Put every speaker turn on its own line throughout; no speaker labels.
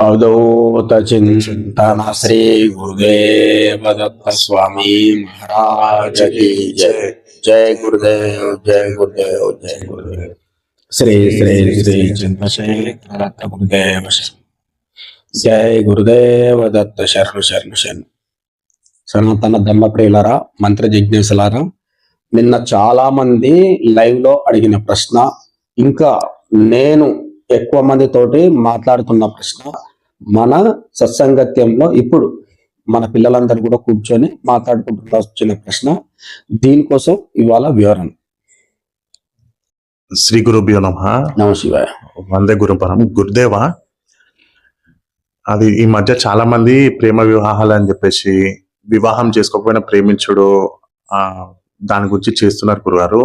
అవధూత చింతన శ్రీ గురుదేవ దత్త స్వామి మహారాజ కీ జయ జయ గురుదేవ్ జయ గురుదేవ్ జయ గురుదేవ్ శ్రీ శ్రీ శ్రీ చంద్రశేఖర దత్త గురుదేవ జయ గురుదేవ దత్త శరణు శరణు శరణు సనాతన ధర్మ ప్రియులరా మంత్ర జిజ్ఞాసులారా నిన్న చాలా మంది లైవ్లో అడిగిన ప్రశ్న ఇంకా నేను ఎక్కువ మంది తోటి మాట్లాడుతున్న ప్రశ్న మన సత్సంగత్యంలో ఇప్పుడు మన పిల్లలందరూ కూడా కూర్చొని మాట్లాడుకుంటున్న వచ్చిన ప్రశ్న దీనికోసం ఇవాళ వివరణ.
శ్రీ గురుభ్యో నమ.
నమ శివాయ.
వందే గురుపరం. గురుదేవ అది ఈ మధ్య చాలా మంది ప్రేమ వివాహాలు అని చెప్పేసి వివాహం చేసుకోకపోయినా ప్రేమించుడు ఆ దాని గురించి చేస్తున్నారు గురుగారు.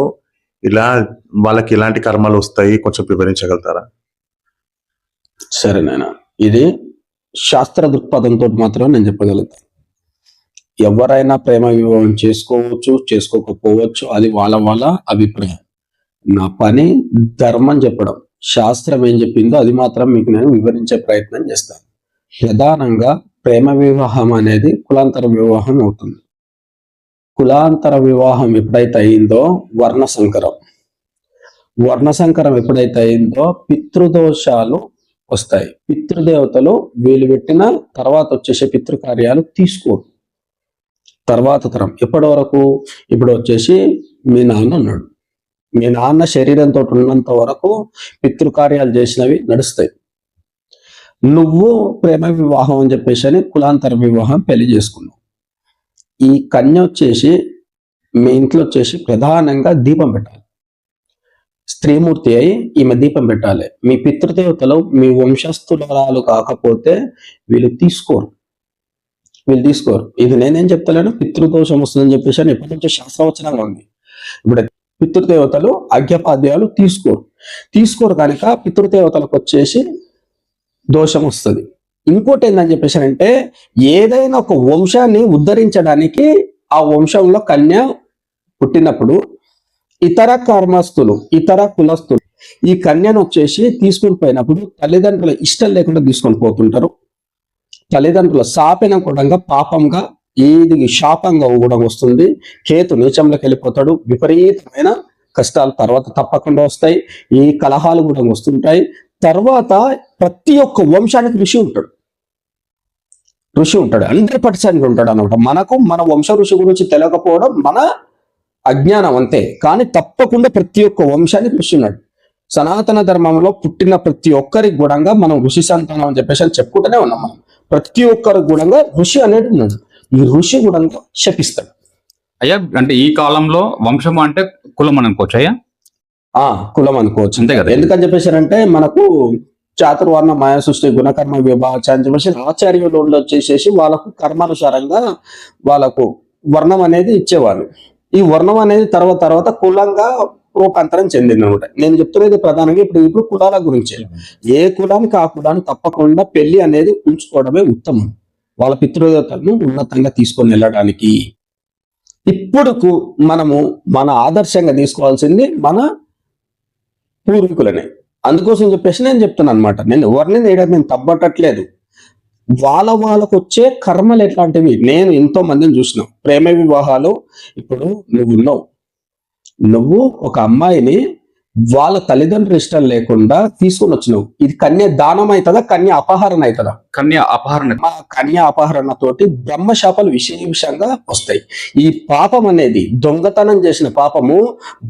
ఇలా వాళ్ళకి ఎలాంటి కర్మలు వస్తాయి కొంచెం వివరించగలుగుతారా?
సరే నాయన. ఇది శాస్త్ర దృక్పథంతో మాత్రం నేను చెప్పగలుగుతాను ఎవరైనా ప్రేమ వివాహం చేసుకోవచ్చు చేసుకోకపోవచ్చు అది వాళ్ళ వాళ్ళ అభిప్రాయం. నా పని ధర్మం చెప్పడం. శాస్త్రం ఏం చెప్పిందో అది మాత్రం మీకు నేను వివరించే ప్రయత్నం చేస్తాను. ప్రధానంగా ప్రేమ వివాహం అనేది కులాంతర వివాహం అవుతుంది. కులాంతర వివాహం ఎప్పుడైతే అయిందో వర్ణ సంకరం వర్ణ సంకరం ఎప్పుడైతే అయిందో పితృదోషాలు వస్తాయి. పితృదేవతలు వీలు పెట్టిన తర్వాత వచ్చేసే పితృకార్యాలు తీసుకోరు. తర్వాత తరం ఎప్పటి వరకు? ఇప్పుడు వచ్చేసి మీ నాన్న ఉన్నాడు. మీ నాన్న శరీరంతో ఉన్నంత వరకు పితృకార్యాలు చేసినవి నడుస్తాయి. నువ్వు ప్రేమ వివాహం అని చెప్పేసి అని కులాంతర వివాహం పెళ్ళి చేసుకున్నావు. ఈ కన్య వచ్చేసి మీ ఇంట్లో వచ్చేసి ప్రధానంగా దీపం పెట్టాలి. స్త్రీమూర్తి అయి ఈమె దీపం పెట్టాలి. మీ పితృదేవతలు మీ వంశస్థులరాలు కాకపోతే వీళ్ళు తీసుకోరు. వీళ్ళు తీసుకోరు. ఇది నేనేం చెప్తలేను పితృదోషం వస్తుందని చెప్పేసి అని ఎప్పటి నుంచో శాస్త్రవచనంగా ఉంది. ఇప్పుడు పితృదేవతలు అజ్ఞపాధ్యాయులు తీసుకోరు. తీసుకోరు కనుక పితృదేవతలకు వచ్చేసి దోషం వస్తుంది. ఇంకోటి ఏందని చెప్పేసి అంటే ఏదైనా ఒక వంశాన్ని ఉద్ధరించడానికి ఆ వంశంలో కన్య పుట్టినప్పుడు ఇతర కర్మస్తులు ఇతర కులస్తులు ఈ కన్యను వచ్చేసి తీసుకుని పోయినప్పుడు తల్లిదండ్రుల ఇష్టం లేకుండా తీసుకొని పోతుంటారు. తల్లిదండ్రుల శాపన కూడా పాపంగా ఏది శాపంగా కూడా వస్తుంది. కేతు నీచంలోకి వెళ్ళిపోతాడు. విపరీతమైన కష్టాలు తర్వాత తప్పకుండా వస్తాయి. ఈ కలహాలు కూడా వస్తుంటాయి. తర్వాత ప్రతి ఒక్క వంశానికి ఋషి ఉంటాడు. ఋషి ఉంటాడు. అందరి పర్సెంట్ ఉంటాడు అనమాట మనకు మన వంశ ఋషి గురించి తెలియకపోవడం మన అజ్ఞానం అంతే. కానీ తప్పకుండా ప్రతి ఒక్క వంశానికి ఋషి ఉన్నాడు సనాతన ధర్మంలో పుట్టిన ప్రతి ఒక్కరికి గుణంగా మనం ఋషి సంతానం అని చెప్పేసి అని చెప్పుకుంటూనే ఉన్నాం మనం. ప్రతి ఒక్కరికి గుణంగా ఋషి అనేది ఉన్నాడు. ఈ ఋషి గుణంగా శపిస్తాడు.
అయ్యా అంటే ఈ కాలంలో వంశము అంటే కులం అని అనుకోవచ్చు అయ్యా?
ఆ కులం అనుకోవచ్చు.
అంతే కదా.
ఎందుకని చెప్పేసి అంటే మనకు చాతుర్వర్ణ మాయా సృష్టి గుణకర్మ విభాగ అని చెప్పేసి ఆచార్యులు వచ్చేసేసి వాళ్ళకు కర్మానుసారంగా వాళ్ళకు వర్ణం అనేది ఇచ్చేవాళ్ళు. ఈ వర్ణం అనేది తర్వాత తర్వాత కులంగా రూపాంతరం చెందింది అనమాట నేను చెప్తున్నది ప్రధానంగా ఇప్పుడు ఇప్పుడు కులాల గురించి. ఏ కులానికి ఆ కులాన్ని తప్పకుండా పెళ్ళి అనేది ఉంచుకోవడమే ఉత్తమం. వాళ్ళ పితృదేవతలను ఉన్నతంగా తీసుకొని వెళ్ళడానికి. ఇప్పుడుకు మనము మన ఆదర్శంగా తీసుకోవాల్సింది మన పూర్వీకులనే. అందుకోసం చెప్పేసి నేను చెప్తున్నాను అనమాట నేను ఎవరిని నేను తప్పట్టట్లేదు. వాళ్ళ వాళ్ళకు వచ్చే కర్మలు ఎట్లాంటివి? నేను ఎంతో మందిని చూసిన. ప్రేమ వివాహాలు ఇప్పుడు నువ్వు ఉన్నావు. నువ్వు ఒక అమ్మాయిని వాళ్ళ తల్లిదండ్రులు ఇష్టం లేకుండా తీసుకొని వచ్చినావు. ఇది కన్య దానం అవుతుందా కన్య అపహరణ అవుతుందా
కన్య అపహరణ.
మా కన్య అపహరణ తోటి బ్రహ్మశాపాలు విశేషంగా వస్తాయి. ఈ పాపం అనేది దొంగతనం చేసిన పాపము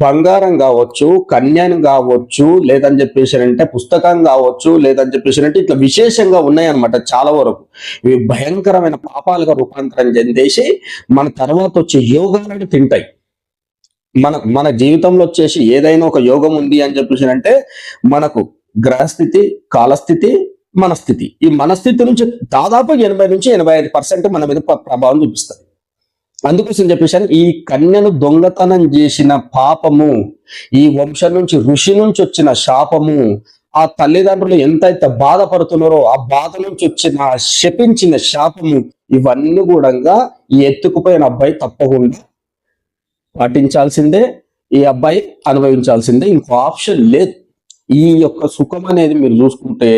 బంగారం కావచ్చు కన్యను కావచ్చు లేదని చెప్పేసి అంటే పుస్తకం కావచ్చు లేదని చెప్పేసి అంటే ఇట్లా విశేషంగా ఉన్నాయి అనమాట చాలా వరకు. ఇవి భయంకరమైన పాపాలుగా రూపాంతరం చెందేసి మన తర్వాత వచ్చే యోగాలను తింటాయి. మన మన జీవితంలో వచ్చేసి ఏదైనా ఒక యోగం ఉంది అని చెప్పేసి అంటే మనకు గ్రహస్థితి కాలస్థితి మనస్థితి. ఈ మనస్థితి నుంచి దాదాపు ఎనభై నుంచి ఎనభై ఐదు పర్సెంట్ మన మీద ప్రభావం చూపిస్తుంది. అందుకోసం చెప్పేసి ఈ కన్యను దొంగతనం చేసిన పాపము ఈ వంశం నుంచి ఋషి నుంచి వచ్చిన శాపము ఆ తల్లిదండ్రులు ఎంతైతే బాధపడుతున్నారో ఆ బాధ నుంచి వచ్చిన శపించిన శాపము ఇవన్నీ కూడా ఈ ఎత్తుకుపోయిన అబ్బాయి తప్పకుండా పాటించాల్సిందే ఈ అబ్బాయి అనుభవించాల్సిందే. ఇంకో ఆప్షన్ లేదు. ఈ యొక్క సుఖం అనేది మీరు చూసుకుంటే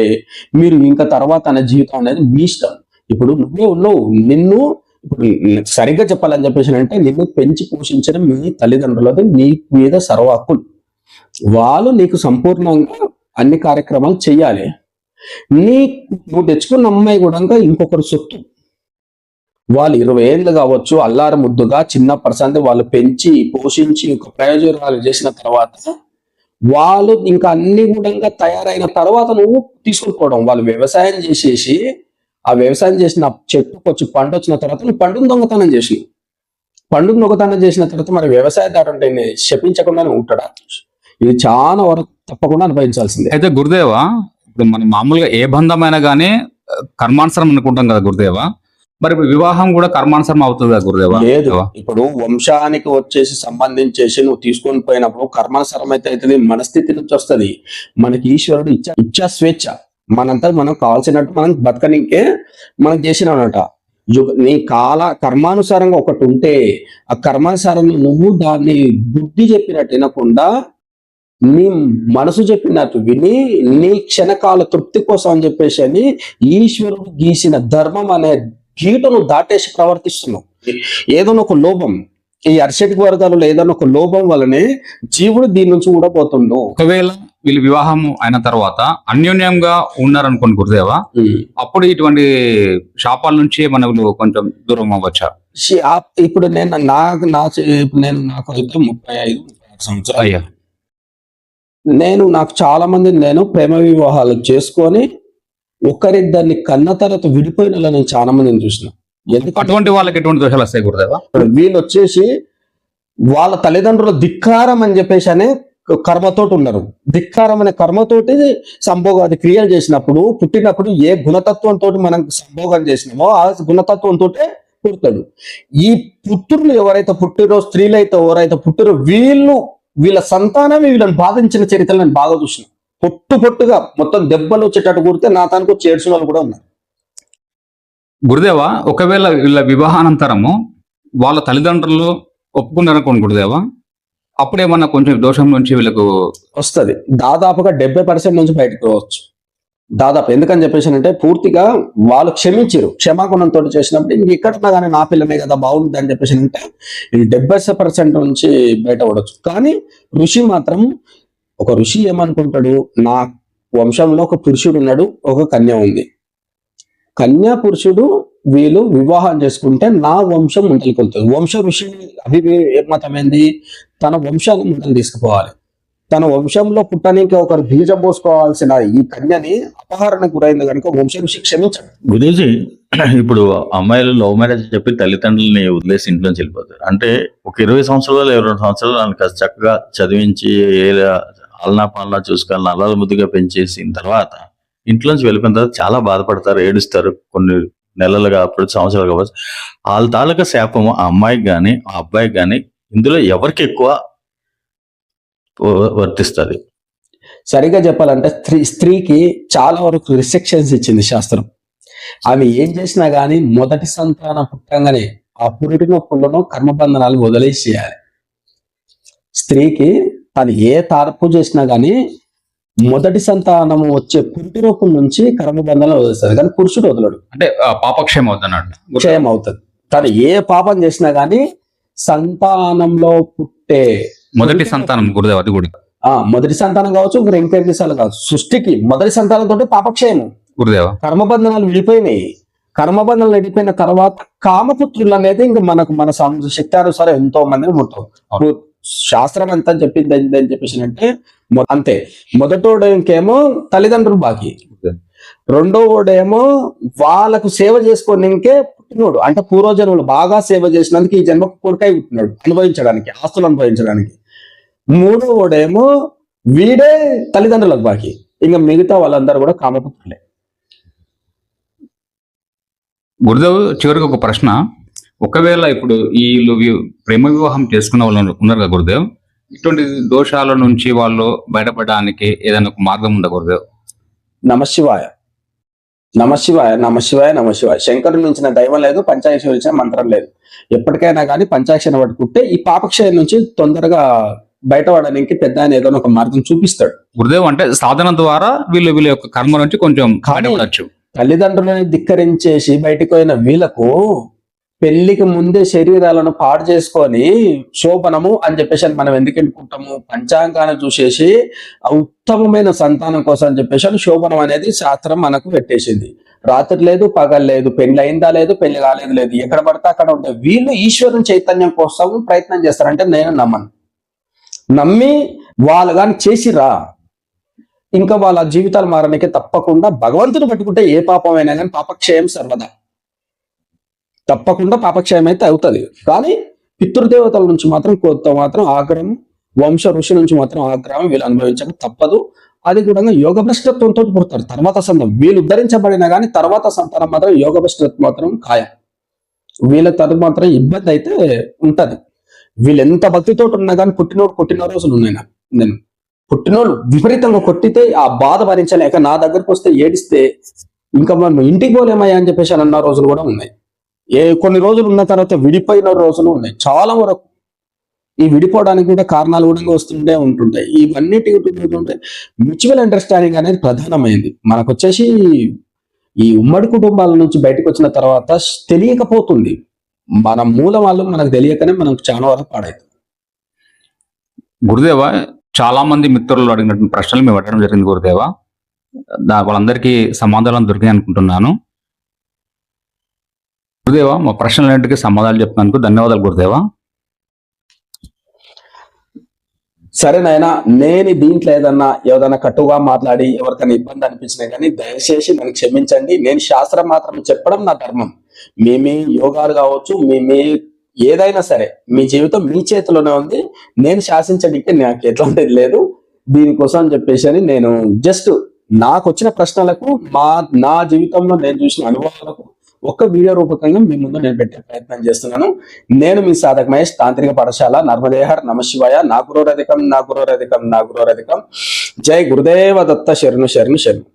మీరు ఇంకా తర్వాత అనే జీవితం అనేది మీ ఇష్టం. ఇప్పుడు నువ్వే ఉన్నావు. నిన్ను ఇప్పుడు సరిగ్గా చెప్పాలని చెప్పేసి అంటే నిన్ను పెంచి పోషించిన మీ తల్లిదండ్రులది నీ మీద సర్వాకులు. వాళ్ళు నీకు సంపూర్ణంగా అన్ని కార్యక్రమాలు చేయాలి. నీ నువ్వు తెచ్చుకున్న అమ్మాయి కూడా ఇంకొకరు సొత్తు. వాళ్ళు ఇరవై ఏళ్ళు కావచ్చు అల్లార ముద్దుగా చిన్న పర్సన్ వాళ్ళు పెంచి పోషించి ఒక ప్రయోజనాలు చేసిన తర్వాత వాళ్ళు ఇంకా అన్ని గుణంగా తయారైన తర్వాత నువ్వు తీసుకుపోవడం. వాళ్ళు వ్యవసాయం చేసేసి ఆ వ్యవసాయం చేసిన చెట్టుకు వచ్చి పంట వచ్చిన తర్వాత నువ్వు పండును దొంగతనం చేసి పండును దొంగతనం చేసిన తర్వాత మరి వ్యవసాయదారు అంటే శపించకుండానే ఉంటాడా? ఇది చాలా వరకు తప్పకుండా అనుభవించాల్సిందే.
అయితే గురుదేవా ఇప్పుడు మనం మామూలుగా ఏ బంధమైనా కానీ కర్మానుసరం అనుకుంటాం కదా గురుదేవా మరి వివాహం కూడా కర్మానుసరం అవుతుంది గురుదేవా?
లేదు. ఇప్పుడు వంశానికి వచ్చేసి సంబంధించేసి నువ్వు తీసుకొని పోయినప్పుడు కర్మానుసారం అయితే అవుతుంది మనస్థితి నుంచి వస్తది. మనకి ఈశ్వరుడు ఇచ్చా ఇచ్చా స్వేచ్ఛ. మనంతా మనం కావాల్సినట్టు మనం బతకనికే మనం చేసినట నీ కాల కర్మానుసారంగా ఒకటి ఉంటే ఆ కర్మానుసారంగా నువ్వు దాన్ని బుద్ధి చెప్పినట్టు వినకుండా నీ మనసు చెప్పినట్టు విని నీ క్షణకాల తృప్తి కోసం అని చెప్పేసి అని ఈశ్వరుడు గీసిన ధర్మం అనే గీటను దాటేసి ప్రవర్తిస్తున్నావు. ఏదైనా ఒక లోభం ఈ అర్షటిక వర్గాలలో ఏదైనా ఒక లోభం వలనే జీవుడు దీని నుంచి ఊడబోతుండు.
ఒకవేళ వీళ్ళు వివాహం అయిన తర్వాత అన్యోన్యంగా ఉన్నారనుకోండి గురుదేవా అప్పుడు ఇటువంటి శాపాల నుంచి మనకు కొంచెం దూరం అవ్వచ్చా?
ఇప్పుడు నేను నాకు నా ఇప్పుడు నేను నాకు ముప్పై ఐదు సంవత్సరాలు.
అయ్యా.
నేను నాకు చాలా మంది నేను ప్రేమ వివాహాలు చేసుకొని ఒకరిద్దరిని కన్న తర్వాత విడిపోయిన వాళ్ళని నేను చాలా మందిని చూసిన. ఎందుకంటే
అటువంటి వాళ్ళకి ఎటువంటి దోషాలు వస్తాయి గురుదేవా?
వీళ్ళు వచ్చేసి వాళ్ళ తల్లిదండ్రుల ధిక్కారం అని చెప్పేసి అనే కర్మతోటి ఉన్నారు. ధిక్కారం అనే కర్మతోటి సంభోగాది క్రియలు చేసినప్పుడు పుట్టినప్పుడు ఏ గుణతత్వంతో మనం సంభోగం చేసినామో ఆ గుణతత్వంతో పుడతాడు. ఈ పుత్రులు ఎవరైతే పుట్టిరో స్త్రీలు అయితే ఎవరైతే పుట్టిరో వీళ్ళు వీళ్ళ సంతానమే వీళ్ళని బాధించిన చరిత్రలు నేను బాగా చూసిన. పొట్టు పొట్టుగా మొత్తం దెబ్బలు వచ్చేటట్టు కుడితే నా తానికి వచ్చి ఏడ్చిన వాళ్ళు కూడా ఉన్నారు.
గురుదేవా ఒకవేళ వీళ్ళ వివాహానంతరము వాళ్ళ తల్లిదండ్రులు ఒప్పుకున్నారనుకోండి గురుదేవా అప్పుడేమన్నా కొంచెం దోషం నుంచి వీళ్ళకు
వస్తుంది. దాదాపుగా డెబ్బై పర్సెంట్ నుంచి బయటకు రావచ్చు. దాదాపు ఎందుకని చెప్పేసి అంటే పూర్తిగా వాళ్ళు క్షమించారు. క్షమాగుణంతో చేసినప్పుడు ఇంక ఎక్కడున్నా కానీ నా పిల్లమే కదా బాగుంది అని చెప్పేసి అంటే ఇది డెబ్బై పర్సెంట్ నుంచి బయటపడవచ్చు కానీ ఋషి మాత్రం ఒక ఋషి ఏమనుకుంటాడు? నా వంశంలో ఒక పురుషుడు ఉన్నాడు ఒక కన్య ఉంది. కన్యా పురుషుడు వీళ్ళు వివాహం చేసుకుంటే నా వంశం ముందరికెళ్తుంది వంశ ఋషి అభి ఏమతమైంది తన వంశాన్ని ముందలు తీసుకుపోవాలి. తన వంశంలో పుట్టడానికి ఒకరు బీజం పోసుకోవాల్సిన ఈ కన్యని అపహరణకు గురైంది కనుక వంశ ఋషి క్షమించడు.
గురూజీ ఇప్పుడు అమ్మాయిలు లవ్ మ్యారేజ్ చెప్పి తల్లిదండ్రులని వదిలేసి ఇంట్లోంచి వెళ్ళిపోతారు. అంటే ఒక ఇరవై సంవత్సరాలు ఇరవై రెండు సంవత్సరాలు వాళ్ళని చక్కగా చదివించి ఏ అల్నా పాలనా చూసుకొని నల్లల ముద్దుగా పెంచేసిన తర్వాత ఇంట్లోంచి వెళ్ళిపోయిన తర్వాత చాలా బాధపడతారు ఏడుస్తారు. కొన్ని నెలలు కావచ్చు సంవత్సరాలు కావచ్చు వాళ్ళ తాలూకా శాపం ఆ అమ్మాయికి కానీ ఆ అబ్బాయికి కానీ ఇందులో ఎవరికి ఎక్కువ వర్తిస్తుంది?
సరిగా చెప్పాలంటే స్త్రీ స్త్రీకి చాలా వరకు రిస్ట్రిక్షన్స్ ఇచ్చింది శాస్త్రం. ఆమె ఏం చేసినా కానీ మొదటి సంతానం పుట్టంగానే ఆ పురిటి నొప్పులను కర్మబంధనాలు వదిలేసేయాలి. స్త్రీకి తను ఏ తప్పు చేసినా గానీ మొదటి సంతానము వచ్చే పురిటి నొప్పుల నుంచి కర్మబంధనాలు వదిలేస్తుంది కానీ పురుషుడు వదలడు.
అంటే పాపక్షయం అవుతున్నట్టు
క్షయం అవుతుంది. తను ఏ పాపం చేసినా గానీ సంతానంలో పుట్టే
మొదటి సంతానం గురుదేవ అది కూడా.
ఆ మొదటి సంతానం కావచ్చు ఇంకా ఇంకెన్ని సార్లు కావచ్చు. సృష్టికి మొదటి సంతానంతో పాపక్షయము.
గురుదేవ.
కర్మబంధనాలు విడిపోయినాయి. కర్మబంధనాలు విడిపోయిన తర్వాత కామపుత్రులు అనేది ఇంకా మనకు మన సం- శక్తానుసారం ఎంతో మంది ఉంటాం
అవును.
శాస్త్రం ఎంత చెప్పింది అని చెప్పేసి అంటే అంతే. మొదటోడు ఇంకేమో తల్లిదండ్రులు బాకీ.
Okay.
రెండో వాడేమో వాళ్ళకు సేవ చేసుకోనికే పుట్టినోడు. అంటే పూర్వజన్మలు బాగా సేవ చేసినందుకు ఈ జన్మకు కొడుకై పుట్టినాడు అనుభవించడానికి ఆస్తులు అనుభవించడానికి. మూడో వాడేమో వీడే తల్లిదండ్రులకు బాకీ. ఇంకా మిగతా వాళ్ళందరూ కూడా కామపుత్రులే.
గురుదేవ్ చివరికి ఒక ప్రశ్న. ఒకవేళ ఇప్పుడు వీళ్ళు ప్రేమ వివాహం చేసుకున్న వాళ్ళు ఉన్నారు కదా గురుదేవ్ ఇటువంటి దోషాల నుంచి వాళ్ళు బయటపడడానికి ఏదైనా ఒక మార్గం ఉందా గురుదేవ్?
నమశివాయ నమశివాయ నమశివాయ నమశివాయ శంకరుని మించిన దైవం లేదు పంచాక్షరి మించిన మంత్రం లేదు. ఎప్పటికైనా కానీ పంచాక్షరి పట్టుకుంటే ఈ పాపక్షయం నుంచి తొందరగా బయటపడడానికి పెద్ద ఆయన ఏదైనా ఒక మార్గం చూపిస్తాడు.
గురుదేవ్ అంటే సాధన ద్వారా వీళ్ళు వీళ్ళ యొక్క కర్మ నుంచి కొంచెం బయటపడచ్చు.
తల్లిదండ్రులని ధిక్కరించేసి బయటకు పోయిన వీళ్ళకు పెళ్ళికి ముందే శరీరాలను పాడు చేసుకొని శోభనము అని చెప్పేసి మనం ఎందుకు ఎన్నుకుంటాము పంచాంగాన్ని చూసేసి ఉత్తమమైన సంతానం కోసం అని చెప్పేసి శోభనం అనేది శాస్త్రం మనకు పెట్టేసింది. రాత్రి లేదు పగలు లేదు పెళ్ళి అయిందా లేదు పెళ్ళి కాలేదు లేదు. ఎక్కడ పడితే అక్కడ ఉండే వీళ్ళు ఈశ్వరుని చైతన్యం కోసం ప్రయత్నం చేస్తారంటే నేను నమ్మను. నమ్మి వాళ్ళు కానీ చేసిరా? ఇంకా వాళ్ళ జీవితాలు మారడానికి తప్పకుండా భగవంతుని పట్టుకుంటే ఏ పాపమైనా కానీ పాపక్షయం సర్వదా. తప్పకుండా పాపక్షయం అయితే అవుతుంది. కానీ పితృదేవతల నుంచి మాత్రం కొంత మాత్రం ఆగ్రహం వంశ ఋషి నుంచి మాత్రం ఆగ్రహం వీళ్ళు అనుభవించక తప్పదు. అది కూడా యోగ భ్రష్టత్వంతో పుడతారు. తర్వాత సంతం వీళ్ళు ఉద్ధరించబడినా కానీ తర్వాత సంతానం మాత్రం యోగ భ్రష్టత్వం మాత్రం ఖాయం. వీళ్ళ తర్వాత మాత్రం ఇబ్బంది అయితే ఉంటది. వీళ్ళు ఎంత భక్తితో ఉన్నా కానీ పుట్టినోడు కొట్టిన రోజులు ఉన్నాయి నేను పుట్టినోళ్ళు విపరీతంగా కొట్టితే ఆ బాధ భరించలేక నా దగ్గరకు వస్తే ఏడిస్తే ఇంకా మనం ఇంటికి పోలేమయ్యా అని చెప్పేసి అని అన్న రోజులు కూడా ఉన్నాయి. ఏ కొన్ని రోజులు ఉన్న తర్వాత విడిపోయిన రోజులు ఉన్నాయి. చాలా వరకు ఈ విడిపోవడానికి కూడా కారణాలు కూడా వస్తుంటే ఉంటుంటాయి. ఇవన్నిటి ఉంటుంటే మ్యూచువల్ అండర్స్టాండింగ్ అనేది ప్రధానమైంది. మనకు వచ్చేసి ఈ ఉమ్మడి కుటుంబాల నుంచి బయటకు వచ్చిన తర్వాత తెలియకపోతుంది. మన మూల వాళ్ళు మనకు తెలియకనే మనకు చాలా వరకు పాడైతుంది
గురుదేవ చాలా మంది మిత్రులు అడిగినటువంటి ప్రశ్నలు మేము అడగడం జరిగింది గురుదేవ. వాళ్ళందరికీ సమాధానం దొరికాయి అనుకుంటున్నాను. గురుదేవ మా ప్రశ్నలన్నింటికి సమాధానాలు చెప్పినందుకు ధన్యవాదాలు గురుదేవ.
సరే నాయనా నేను దీంట్లో ఏదన్నా ఏదైనా కట్టుగా మాట్లాడి ఎవరికైనా ఇబ్బంది అనిపించినా కానీ దయచేసి నన్ను క్షమించండి. నేను శాస్త్రం మాత్రం చెప్పడం నా ధర్మం. మీ మీ యోగాలు కావచ్చు మీ మీ ఏదైనా సరే మీ జీవితం మీ చేతిలోనే ఉంది. నేను శాసించడానికి నాకు ఎట్లాంటిది లేదు. దీనికోసం అని చెప్పేసి అని నేను జస్ట్ నాకు వచ్చిన ప్రశ్నలకు మా నా జీవితంలో నేను చూసిన అనుభవాలకు ఒక్క వీడియో రూపకంగా మీ ముందు నేను పెట్టే ప్రయత్నం చేస్తున్నాను. నేను మీ సాధక మహేష్ తాంత్రిక పాఠశాల నర్మదేహర్ నమశివాయ నా గురోరధికం నా గురోరధికం నా గురోరధికం జై గురుదేవ దత్త శరణు శరణు శరణు.